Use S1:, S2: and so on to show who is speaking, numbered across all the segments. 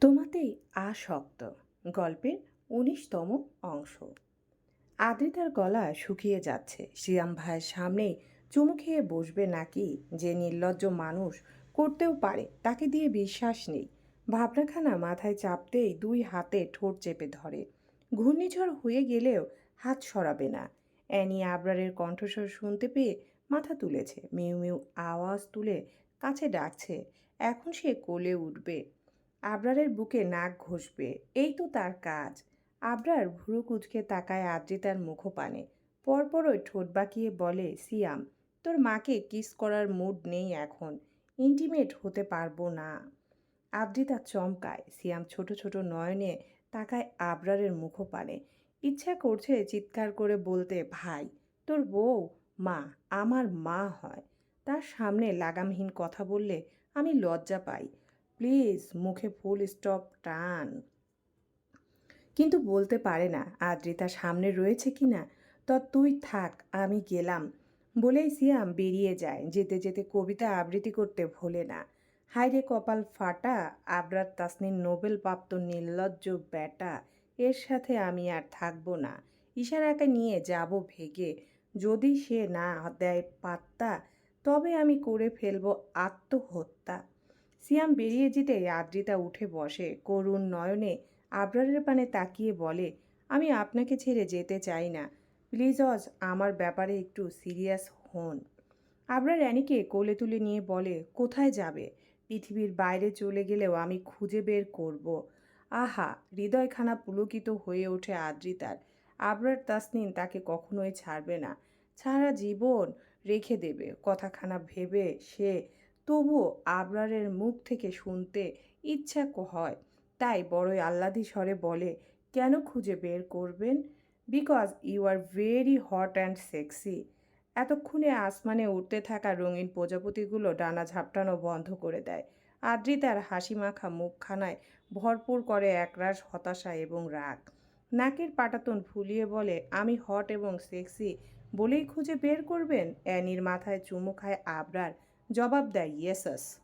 S1: তোমাতেই আসক্ত গল্পের উনিশতম অংশ। আদ্রিতার গলা শুকিয়ে যাচ্ছে। শ্রীরাম ভাইয়ের সামনেই চুমু খেয়ে বসবে নাকি যে নির্লজ্জ মানুষ করতেও পারে, তাকে দিয়ে বিশ্বাস নেই। ভাবনাখানা মাথায় চাপতেই দুই হাতে ঠোঁট চেপে ধরে। ঘূর্ণিঝড় হয়ে গেলেও হাত সরাবে না। অ্যানি আবরারের কণ্ঠস্বর শুনতে পেয়ে মাথা তুলেছে। মিউ মিউ আওয়াজ তুলে কাছে ডাকছে। এখন সে কোলে উঠবে। আবরারের বুকে নাক ঘষবে। এই তো তার কাজ। আবরার ভুরু কুচকে তাকায় আদ্রিতার মুখপানে। পরপরই ঠোঁট বাঁকিয়ে বলে, সিয়াম, তোর মাকে কিস করার মুড নেই এখন। ইন্টিমেট হতে পারব না। আদ্রিতা চমকায়। সিয়াম ছোট ছোট নয়নে তাকায় আবরারের মুখপানে। ইচ্ছা করছে চিৎকার করে বলতে, ভাই, তোর বউ, মা, আমার মা হয়। তার সামনে লাগামহীন কথা বললে, আমি লজ্জা পাই। প্লিজ মুখে ফুল স্টপ টান। কিন্তু বলতে পারে না আদ্রিতা সামনে রয়েছে কি না? তো তুই থাক, আমি গেলাম। বলেই সিয়াম বেরিয়ে যায়। যেতে যেতে কবিতা আবৃত্তি করতে ভোলে না। হায়রে কপাল ফাটা, আবরার তাসনির নোবেল প্রাপ্ত নির্লজ্জ ব্যাটা, এর সাথে আমি আর থাকব না। ইশারাকে নিয়ে যাব ভেগে। যদি সে না দেয় পাত্তা, তবে আমি করে ফেলব আত্মহত্যা। সিয়াম বেরিয়ে যেতে আদ্রিতা উঠে বসে। করুণ নয়নে আবরারের পানে তাকিয়ে বলে, আমি আপনাকে ছেড়ে যেতে চাই না। প্লিজ অজ, আমার ব্যাপারে একটু সিরিয়াস হন। আবরার অ্যানিকে কোলে তুলে নিয়ে বলে, কোথায় যাবে? পৃথিবীর বাইরে চলে গেলেও আমি খুঁজে বের করব। আহা, হৃদয়খানা পুলকিত হয়ে ওঠে আদ্রিতার। আবরার তাসনিন তাকে কখনোই ছাড়বে না। সারা জীবন রেখে দেবে। কথাখানা ভেবে সে তবুও আবরারের মুখ থেকে শুনতে ইচ্ছা হয়। তাই বড়ই আহ্লাদি স্বরে বলে, কেন খুঁজে বের করবেন? Because you are very hot and sexy এতক্ষণে আসমানে উঠতে থাকা রঙিন প্রজাপতিগুলো ডানা ঝাপটানো বন্ধ করে দেয়। আদ্রিতার হাসি মাখা মুখখানায় ভরপুর করে একরাশ হতাশা এবং রাগ। নাকের পাটাতন ফুলিয়ে বলে, আমি হট এবং সেক্সি বলেই খুঁজে বের করবেন? অ্যানির মাথায় চুমু খায় আবরার। জবাব দেয় ইয়েসাস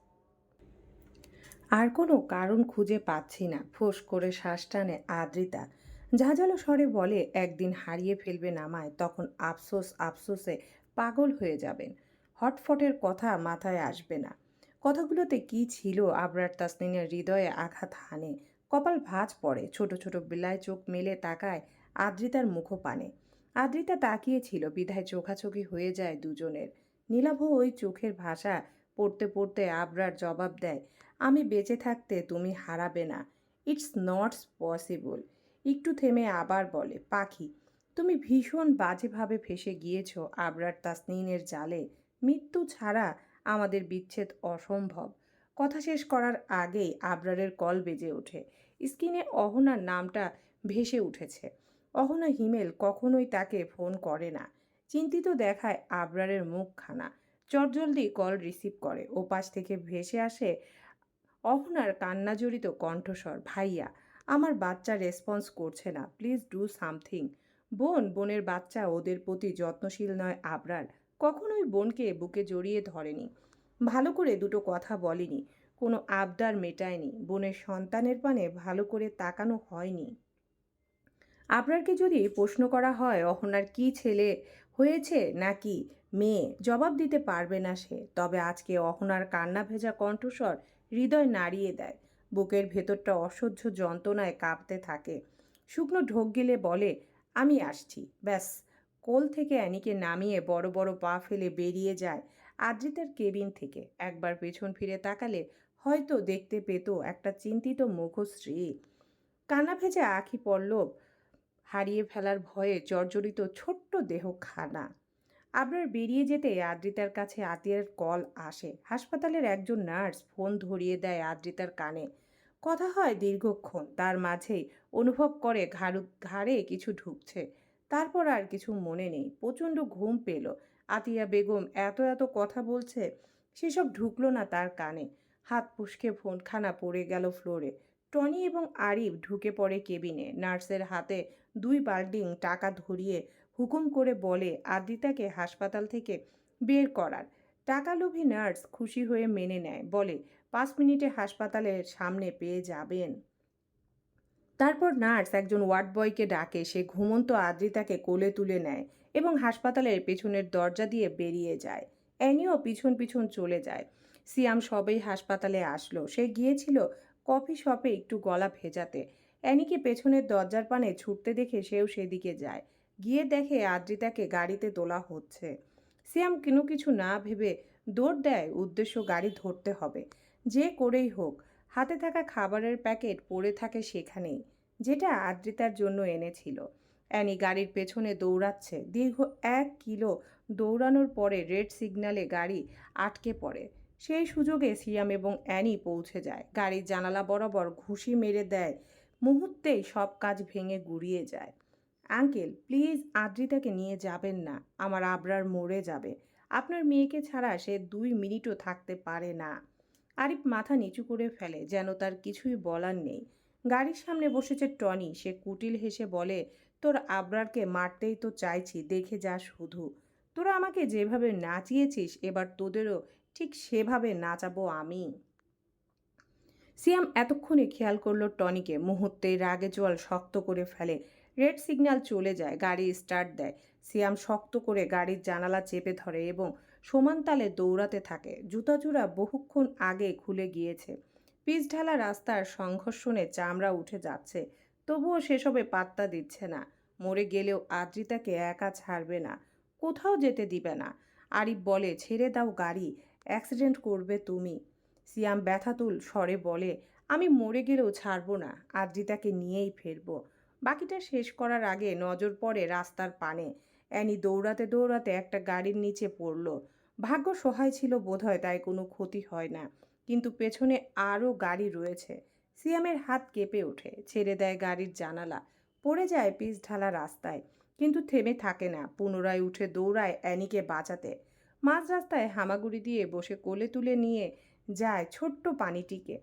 S1: আর কোনো কারণ খুঁজে পাচ্ছি না। ফোঁস করে শ্বাস টানে আদ্রিতা। ঝাঁঝালো স্বরে বলে, একদিন হারিয়ে ফেলবেন আমায় তখন আফসোস, আফসোসে পাগল হয়ে যাবেন। হটফটের কথা মাথায় আসবে না। কথাগুলোতে কি ছিল আবরার তাসনিনের হৃদয়ে আঘাত হানে। কপাল ভাঁজ পড়ে, ছোট ছোট বিলায় চোখ মেলে তাকায় আদ্রিতার মুখপানে। আদ্রিতা তাকিয়েছিল বিধায় চোখাচোখি হয়ে যায় দুজনের। নীলাভ ওই চোখের ভাষা পড়তে পড়তে আবরার জবাব দেয়, আমি বেঁচে থাকতে তুমি হারাবে না। It's not possible. একটু থেমে আবার বলে, পাখি, তুমি ভীষণ বাজেভাবে ফেসে গিয়েছ আবরার তাসনিনের জালে। মৃত্যু ছাড়া আমাদের বিচ্ছেদ অসম্ভব। কথা শেষ করার আগেই আবরারের কল বেজে ওঠে। স্ক্রিনে অহনার নামটা ভেসে উঠেছে। অহনা হিমেল কখনোই তাকে ফোন করে না। চিন্তিত দেখায় আবরারের মুখখানা। চটজলদি কল রিসিভ করে। ও পাশ থেকে ভেসে আসে অহনার কান্নাজড়িত কণ্ঠস্বর, ভাইয়া, আমার বাচ্চা রেসপন্স করছে না। Please do something. বোন, বোনের বাচ্চা ওদের প্রতি যত্নশীল নয় আবরার। কখনোই বোনকে বুকে জড়িয়ে ধরেনি। ভালো করে দুটো কথা বলেনি। কোনো আবদার মেটায়নি। বোনের সন্তানের পানে ভালো করে তাকানো হয়নি। আবরারকে যদি প্রশ্ন করা হয়, অহনার কি ছেলে হয়েছে নাকি মেয়ে? জবাব দিতে পারবে না সে। তবে আজকে অহনার কান্না ভেজা কণ্ঠস্বর হৃদয় নাড়িয়ে দেয়। বুকের ভেতরটা অসহ্য যন্ত্রণায় কাঁপতে থাকে। শুকনো ঢোক গেলে বলে, আমি আসছি। ব্যাস, কোল থেকে অ্যানিকে নামিয়ে বড় বড় পা ফেলে বেরিয়ে যায় আদ্রিতার কেবিন থেকে। একবার পেছন ফিরে তাকালে হয়তো দেখতে পেত একটা চিন্তিত মুখশ্রী। কানা ভেজা আখি পল্লব হারিয়ে ফেলার ভয়ে জর্জরিত ছোট্ট দেহ খানা আবরার বেরিয়ে যেতে আদ্রিতার কাছে আতিয়ার কল আসে। হাসপাতালের একজন নার্স ফোন ধরিয়ে দেয় আদ্রিতার কানে। কথা হয় দীর্ঘক্ষণ, তার মাঝেই অনুভব করে ঘাড়ু, ঘাড়ে কিছু ঢুকছে। তারপর আর কিছু মনে নেই। প্রচণ্ড ঘুম পেল। আতিয়া বেগম এত এত কথা বলছে, সেসব ঢুকলো না তার কানে। হাত পুষকে ফোনখানা পড়ে গেল ফ্লোরে। টনি এবং আরিফ ঢুকে পড়ে কেবিনে। নার্সের হাতে দুই বাল্টিং টাকা ধরিয়ে হুকুম করে বলে আদ্রিতাকে হাসপাতাল থেকে বের করার। টাকা লোভী নার্স খুশি হয়ে মেনে নেয়, বলে, পাঁচ মিনিটে হাসপাতালের সামনে পেয়ে যাবেন। তারপর নার্স একজন ওয়ার্ড বয়কে ডাকে, সে ঘুমন্ত আদ্রিতাকে কোলে তুলে নেয় এবং হাসপাতালের পেছনের দরজা দিয়ে বেরিয়ে যায়। অ্যানিও পিছন পিছন চলে যায়। সিয়াম সবেই হাসপাতালে আসলো। সে গিয়েছিল কফি শপে একটু গলা ভেজাতে। অ্যানিকে পেছনের দরজার পানে ছুটতে দেখে সেও সেদিকে যায়। গিয়ে দেখে আদ্রিতাকে গাড়িতে তোলা হচ্ছে। সিয়াম কোনো কিছু না ভেবে দৌড় দেয়, উদ্দেশ্য গাড়ি ধরতে হবে। যে করেই হোক, হাতে থাকা খাবারের প্যাকেট পড়ে থাকে সেখানেই, যেটা আদ্রিতার জন্য এনেছিল। অ্যানি গাড়ির পেছনে দৌড়াচ্ছে। দীর্ঘ এক কিলো দৌড়ানোর পরে রেড সিগন্যালে গাড়ি আটকে পড়ে। সেই সুযোগে সিয়াম এবং অ্যানি পৌঁছে যায়। গাড়ির জানালা বরাবর ঘুষি মেরে দেয় মুহূর্তেই সব কাজ ভেঙে গুড়িয়ে যায়। আঙ্কেল, প্লিজ আদ্রিতাকে নিয়ে যাবেন না, আমার আবরার মরে যাবে। আপনার মেয়েকে ছাড়া সে দুই মিনিটও থাকতে পারে না। আরিফ মাথা নিচু করে ফেলে, যেন তার কিছুই বলার নেই। গাড়ির সামনে বসেছে টনি, সে কুটিল হেসে বলে, তোর আবরারকে মারতেই তো চাইছি, দেখে যা শুধু। তোরা আমাকে যেভাবে নাচিয়েছিস, এবার তোদেরও ঠিক সেভাবে নাচাবো আমি। সিয়াম এতক্ষণে খেয়াল করল টনিকে। মুহূর্তে রাগে জল শক্ত করে ফেলে। রেড সিগন্যাল চলে যায়, গাড়ি স্টার্ট দেয়। সিয়াম শক্ত করে গাড়ির জানালা চেপে ধরে এবং সমান তালে দৌড়াতে থাকে। জুতাচূড়া বহুক্ষণ আগে খুলে গিয়েছে। পিচ ঢালা রাস্তার সংঘর্ষণে চামড়া উঠে যাচ্ছে। তবুও সেসবে পাত্তা দিচ্ছে না। মরে গেলেও আদ্রিতাকে একা ছাড়বে না। কোথাও যেতে দিবে না। আরিফ বলে, ছেড়ে দাও গাড়ি। অ্যাক্সিডেন্ট করবে তুমি। সিয়াম ব্যথাতুল স্বরে বলে, আমি মরে গেলেও ছাড়ব না, আদ্রিতাকে নিয়েই ফিরবো। বাকিটা শেষ করার আগে নজর পড়ে রাস্তার পানে। অ্যানি দৌড়াতে দৌড়াতে একটা গাড়ির নিচে পড়ল। ভাগ্য সহায় ছিল বোধহয়, তাই কোনো ক্ষতি হয় না। কিন্তু পেছনে আরও গাড়ি রয়েছে। সিয়ামের হাত কেঁপে ওঠে, ছেড়ে দেয় গাড়ির জানালা। পড়ে যায় পিচ ঢালা রাস্তায়, কিন্তু থেমে থাকে না, পুনরায় উঠে দৌড়ায় অ্যানিকে বাঁচাতে। মাঝ রাস্তায় হামাগুড়ি দিয়ে বসে কোলে তুলে নিয়ে যায় ছোট্ট পানিটিকে।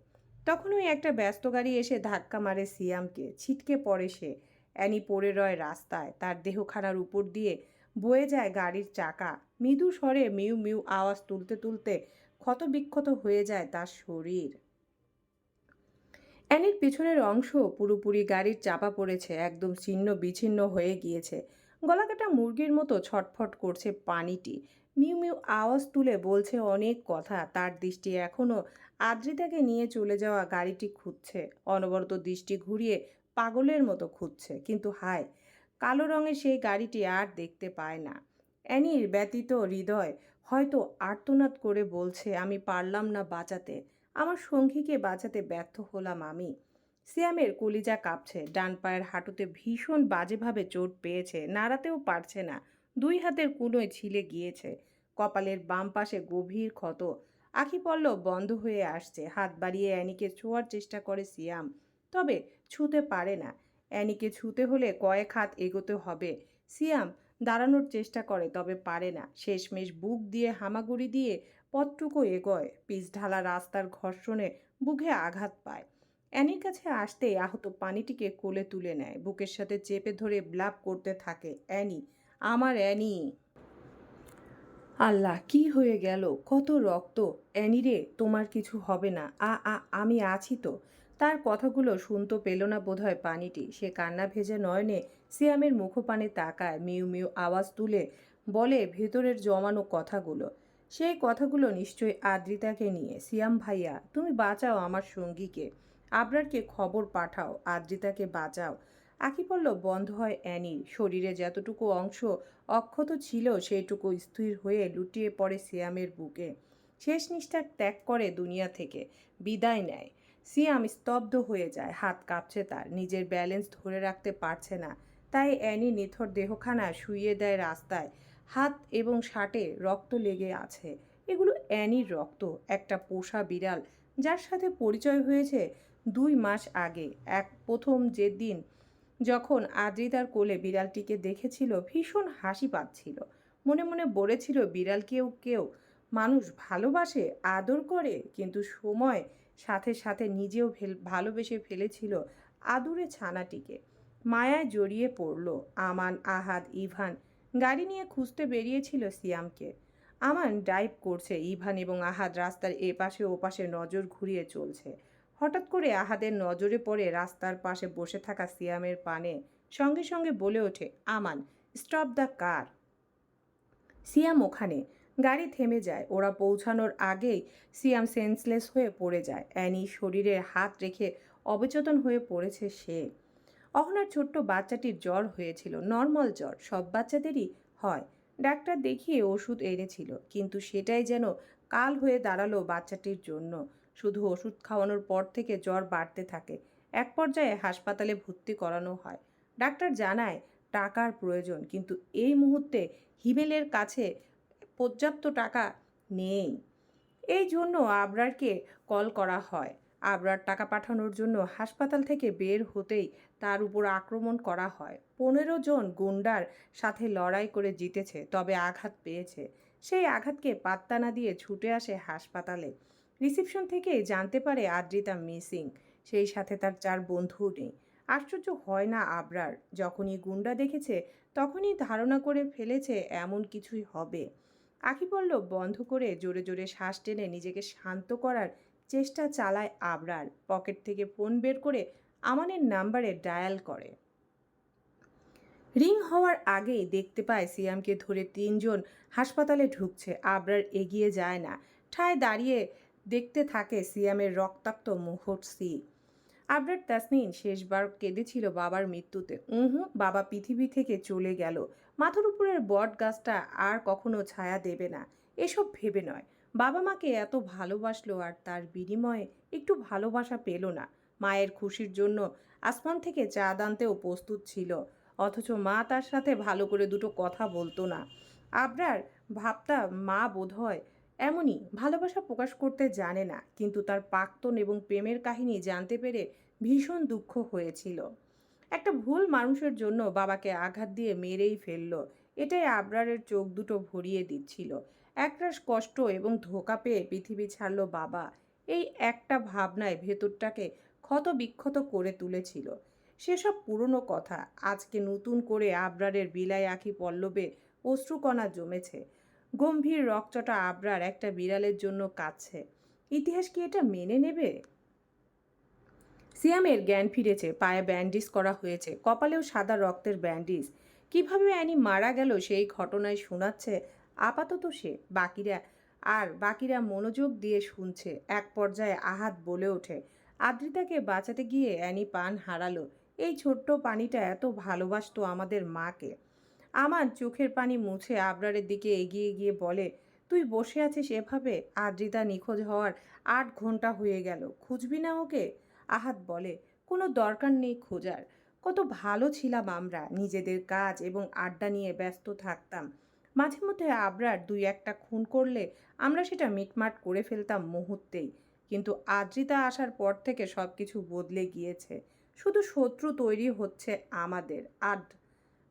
S1: তখনই একটা ব্যস্ত গাড়ি এসে ধাক্কা মারে সিয়ামকে। ছিটকে পড়ে সে। অ্যানি পড়ে রয় রাস্তায়। তার দেহখানার উপর দিয়ে বয়ে যায় গাড়ির চাকা। মৃদু স্বরে মিউ মিউ আওয়াজ তুলতে তুলতে ক্ষতবিক্ষত হয়ে যায় তার শরীর। অ্যানির পিছনের অংশ পুরোপুরি গাড়ির চাপা পড়েছে। একদম ছিন্ন বিচ্ছিন্ন হয়ে গিয়েছে। গলাকাটা মুরগির মতো ছটফট করছে পানিটি। মিউ মিউ আওয়াজ তুলে বলছে অনেক কথা। তার দৃষ্টি এখনও আদ্রিতাকে নিয়ে চলে যাওয়া গাড়িটি খুঁজছে। অনবরত দৃষ্টি ঘুরিয়ে পাগলের মতো খুঁজছে। কিন্তু হায়, কালো রঙের সেই গাড়িটি আর দেখতে পায় না। অ্যানির ব্যতীত হৃদয় হয়তো আর্তনাদ করে বলছে, আমি পারলাম না বাঁচাতে। আমার সঙ্গীকে বাঁচাতে ব্যর্থ হলাম আমি। সিয়ামের কলিজা কাঁপছে। ডান পায়ের হাঁটুতে ভীষণ বাজেভাবে চোট পেয়েছে। নাড়াতেও পারছে না। দুই হাতের কুলোয় ছিলে গিয়েছে। কপালের বাম পাশে গভীর ক্ষত। আখি আখিপল্লব বন্ধ হয়ে আসছে। হাত বাড়িয়ে অ্যানিকে ছোঁয়ার চেষ্টা করে সিয়াম। তবে ছুতে পারে না। অ্যানিকে ছুতে হলে কয়েক হাত এগোতে হবে। সিয়াম দাঁড়ানোর চেষ্টা করে, তবে পারে না। শেষমেশ বুক দিয়ে হামাগুড়ি দিয়ে পথটুকু এগোয়। পিচ ঢালা রাস্তার ঘর্ষণে বুকে আঘাত পায়। অ্যানির কাছে আসতেই আহত পানিটিকে কোলে তুলে নেয়। বুকের সাথে চেপে ধরে ব্লাপ করতে থাকে অ্যানি। আমার অ্যানি। আল্লাহ, কি হয়ে গেল? কত রক্ত? অ্যানি রে, তোমার কিছু হবে না। আ আ, আমি আছি তো। তার কথাগুলো শুনতে পেল না বোধহয় পানিটি। সে কান্না ভেজে নয়নে সিয়ামের মুখপানে তাকায়, মিউ মিউ আওয়াজ তুলে বলে ভেতরের জমানো কথাগুলো। সেই কথাগুলো নিশ্চয়ই আদ্রিতাকে নিয়ে। সিয়াম ভাইয়া, তুমি বাঁচাও আমার সঙ্গীকে। আবরারকে খবর পাঠাও, আদ্রিতাকে বাঁচাও। আখিপল্লব বন্ধ হয় অ্যানি। শরীরে যতটুকু অংশ অক্ষত ছিল, সেইটুকু স্থির হয়ে লুটিয়ে পড়ে সিয়ামের বুকে। শেষ নিষ্ঠা ত্যাগ করে দুনিয়া থেকে বিদায় নেয়। সিয়াম স্তব্ধ হয়ে যায়, হাত কাঁপছে তার, নিজের ব্যালেন্স ধরে রাখতে পারছে না। তাই অ্যানি নিথর দেহখানা শুইয়ে দেয় রাস্তায়, হাত এবং শার্টে রক্ত লেগে আছে। এগুলো অ্যানির রক্ত, একটা পোষা বিড়াল, যার সাথে পরিচয় হয়েছে দুই মাস আগে, এক প্রথম যে যখন আদ্রিতার কোলে বিড়ালটিকে দেখেছিল, ভীষণ হাসি পাচ্ছিল। মনে মনে বলেছিল বিড়ালকেও কেউ কেউ মানুষ ভালোবাসে, আদর করে, কিন্তু সময় সাথে সাথে নিজেও ভালোবেসে ফেলেছিল আদুরে ছানাটিকে। মায়ায় জড়িয়ে পড়ল আমান, আহাদ, ইভান। গাড়ি নিয়ে খুঁজতে বেরিয়েছিল সিয়ামকে। আমান ডাইভ করছে, ইভান এবং আহাদ রাস্তার এপাশে ওপাশে নজর ঘুরিয়ে চলছে। হঠাৎ করে আহাদের নজরে পড়ে রাস্তার পাশে বসে থাকা সিয়ামের পানে সঙ্গে সঙ্গে বলে ওঠে, Aman stop the car Siam ওখানে। গাড়ি থেমে যায়। ওরা পৌঁছানোর আগেই সিয়াম সেন্সলেস হয়ে পড়ে যায়। অ্যানি শরীরে হাত রেখে অবচেতন হয়ে পড়েছে সে। অহনার ছোট্ট বাচ্চাটির জ্বর হয়েছিল। নর্মাল জ্বর, সব বাচ্চাদেরই হয়। ডাক্তার দেখিয়ে ওষুধ এনেছিল। কিন্তু সেটাই যেন কাল হয়ে দাঁড়াল বাচ্চাটির জন্য। শুধু ওষুধ খাওয়ানোর পর থেকে জ্বর বাড়তে থাকে। এক পর্যায়ে হাসপাতালে ভর্তি করানো হয়। ডাক্তার জানায়, টাকার প্রয়োজন, কিন্তু এই মুহূর্তে হিমেলের কাছে পর্যাপ্ত টাকা নেই। এই জন্য আবরারকে কল করা হয়। আবরার টাকা পাঠানোর জন্য হাসপাতাল থেকে বের হতেই তার উপর আক্রমণ করা হয়। পনেরো জন গুন্ডার সাথে লড়াই করে জিতেছে, তবে আঘাত পেয়েছে। সেই আঘাতকে পাত্তা না দিয়ে ছুটে আসে হাসপাতালে। রিসিপশন থেকে জানতে পারে আদ্রিতা মিসিং। সেই সাথে তার চার বন্ধুও নেই। আশ্চর্য হয় না আবরার। যখনই গুন্ডা দেখেছে, তখনই ধারণা করে ফেলেছে এমন কিছুই হবে। আখি পল্লব বন্ধ করে জোরে জোরে শ্বাস টেনে নিজেকে শান্ত করার চেষ্টা চালায় আবরার। পকেট থেকে ফোন বের করে আমানের নাম্বারে ডায়াল করে। রিং হওয়ার আগেই দেখতে পায় সিয়ামকে ধরে তিনজন হাসপাতালে ঢুকছে। আবরার এগিয়ে যায় না। ঠায় দাঁড়িয়ে দেখতে থাকে সিয়ামের রক্তাক্ত মুহূর্তসি আবরার তাসনিন শেষবার কেঁদেছিল বাবার মৃত্যুতে। উহু, বাবা পৃথিবী থেকে চলে গেল। মাথার উপরের বট গাছটা আর কখনো ছায়া দেবে না। এসব ভেবে নয়। বাবা মাকে এত ভালোবাসলো আর তার বিনিময়ে একটু ভালোবাসা পেল না। মায়ের খুশির জন্য আসমান থেকে চাঁদ আনতেও প্রস্তুত ছিল। অথচ মা তার সাথে ভালো করে দুটো কথা বলতো না। আবরার ভাবতা মা বোধহয় এমনই ভালোবাসা প্রকাশ করতে জানে না, কিন্তু তার প্রাক্তন এবং প্রেমের কাহিনী জানতে পেরে ভীষণ দুঃখ হয়েছিল। একটা ভুল মানুষের জন্য বাবাকে আঘাত দিয়ে মেরেই ফেলল, এটাই আবরারের চোখ দুটো ভরিয়ে দিচ্ছিল। একরাশ কষ্ট এবং ধোকা পেয়ে পৃথিবী ছাড়ল বাবা। এই একটা ভাবনায় ভেতরটাকে ক্ষত বিক্ষত করে তুলেছিল। সেসব পুরনো কথা আজকে নতুন করে আবরারের বিলাই আঁখি পল্লবে অশ্রুকণা জমেছে। গম্ভীর রকচটা আবরার একটা বিড়ালের জন্য কাছে। ইতিহাস কি এটা মেনে নেবে? সিয়ামের জ্ঞান ফিরেছে, পায়ে ব্যান্ডিজ করা হয়েছে, কপালেও সাদা রক্তের ব্যান্ডিজ। কীভাবে অ্যানি মারা গেল সেই ঘটনায় শোনাচ্ছে আপাতত সে। বাকিরা আর বাকিরা মনোযোগ দিয়ে শুনছে, এক পর্যায়ে আহাত বলে ওঠে। আদ্রিতাকে বাঁচাতে গিয়ে অ্যানি পান হারালো। এই ছোট্ট পানিটা এত ভালোবাসতো আমাদের মাকে। আমার চোখের পানি মুছে আবরারের দিকে এগিয়ে গিয়ে বলে, তুই বসে আছিস এভাবে? আদ্রিতা নিখোঁজ হওয়ার আট ঘণ্টা হয়ে গেল। খুঁজবি না ওকে? আহাত বলে, কোনো দরকার নেই খোঁজার। কত ভালো ছিলাম আমরা, নিজেদের কাজ এবং আড্ডা নিয়ে ব্যস্ত থাকতাম। মাঝে মধ্যে আবরার দুই একটা খুন করলে আমরা সেটা মিটমাট করে ফেলতাম মুহূর্তেই। কিন্তু আদ্রিতা আসার পর থেকে সব কিছু বদলে গিয়েছে। শুধু শত্রু তৈরি হচ্ছে আমাদের, আড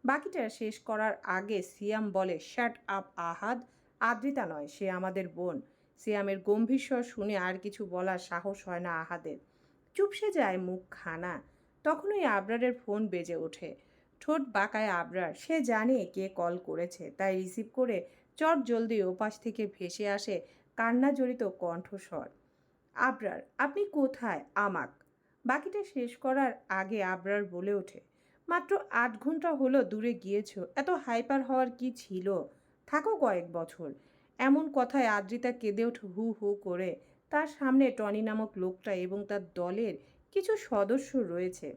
S1: বাকিটা শেষ করার আগে সিয়াম বলে শ্যাট আপ আহাদ। আদ্রিতা নয়, সে আমাদের বোন। সিয়ামের গম্ভীর স্বর শুনে আর কিছু বলার সাহস হয় না আহাদের। চুপসে যায় মুখ খানা তখনই আবরারের ফোন বেজে ওঠে। ঠোঁট বাঁকায় আবরার। সে জানে কে কল করেছে, তাই রিসিভ করে চট জলদি ওপাশ থেকে ভেসে আসে কান্না জড়িত কণ্ঠস্বর। আবরার, আপনি কোথায়? আমাক? বাকিটা শেষ করার আগে আবরার বলে ওঠে মাত্র আট ঘণ্টা হলো দূরে গিয়েছ। এত হাইপার হওয়ার কি ছিল? থাকো কয়েক বছর। এমন কথায় আদ্রিতা কেঁদে ওঠে হু হু করে। তার সামনে টনি নামক লোকটা এবং তার দলের কিছু সদস্য রয়েছে।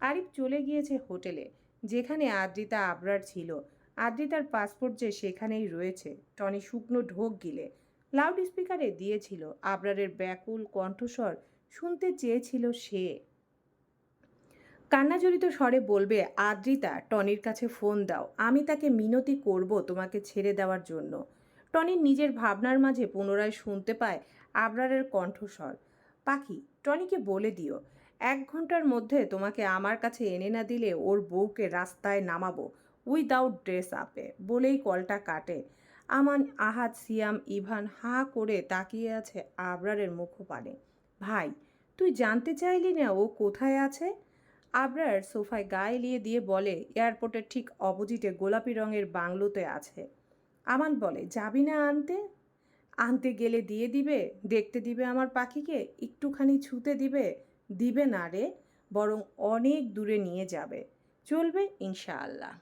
S1: আরিফ চলে গিয়েছে হোটেলে, যেখানে আদ্রিতা আবরার ছিল। আদ্রিতার পাসপোর্ট যে সেখানেই রয়েছে। টনি শুকনো ঢোক গিলে লাউড স্পিকারে দিয়েছিল। আবরারের ব্যাকুল কণ্ঠস্বর শুনতে চেয়েছিল সে। কান্নাজড়িত স্বরে বলবে, আদ্রিতা, টনির কাছে ফোন দাও। আমি তাকে মিনতি করব তোমাকে ছেড়ে দেওয়ার জন্য। টনির নিজের ভাবনার মাঝে পুনরায় শুনতে পায় আবরারের কণ্ঠস্বর। পাখি, টনিকে বলে দিও। এক ঘণ্টার মধ্যে তোমাকে আমার কাছে এনে না দিলে ওর বউকে রাস্তায় নামাবো উইদাউট ড্রেস আপে বলেই কলটা কাটে। আমান, আহাদ, সিয়াম, ইভান হা করে তাকিয়ে আছে আবরারের মুখপানে। ভাই, তুই জানতে চাইলি না ও কোথায় আছে? আবরার সোফায় গায়ে লিয়ে দিয়ে বলে, এয়ারপোর্টের ঠিক অপোজিটে গোলাপি রঙের বাংলোতে আছে। আমান বলে, যাবি না আনতে? আনতে গেলে দিয়ে দিবে, দেখতে দিবে আমার পাখিকে, একটুখানি ছুতে দিবে। দিবে না রে, বরং অনেক দূরে নিয়ে যাবে। চলবে ইনশাআল্লাহ।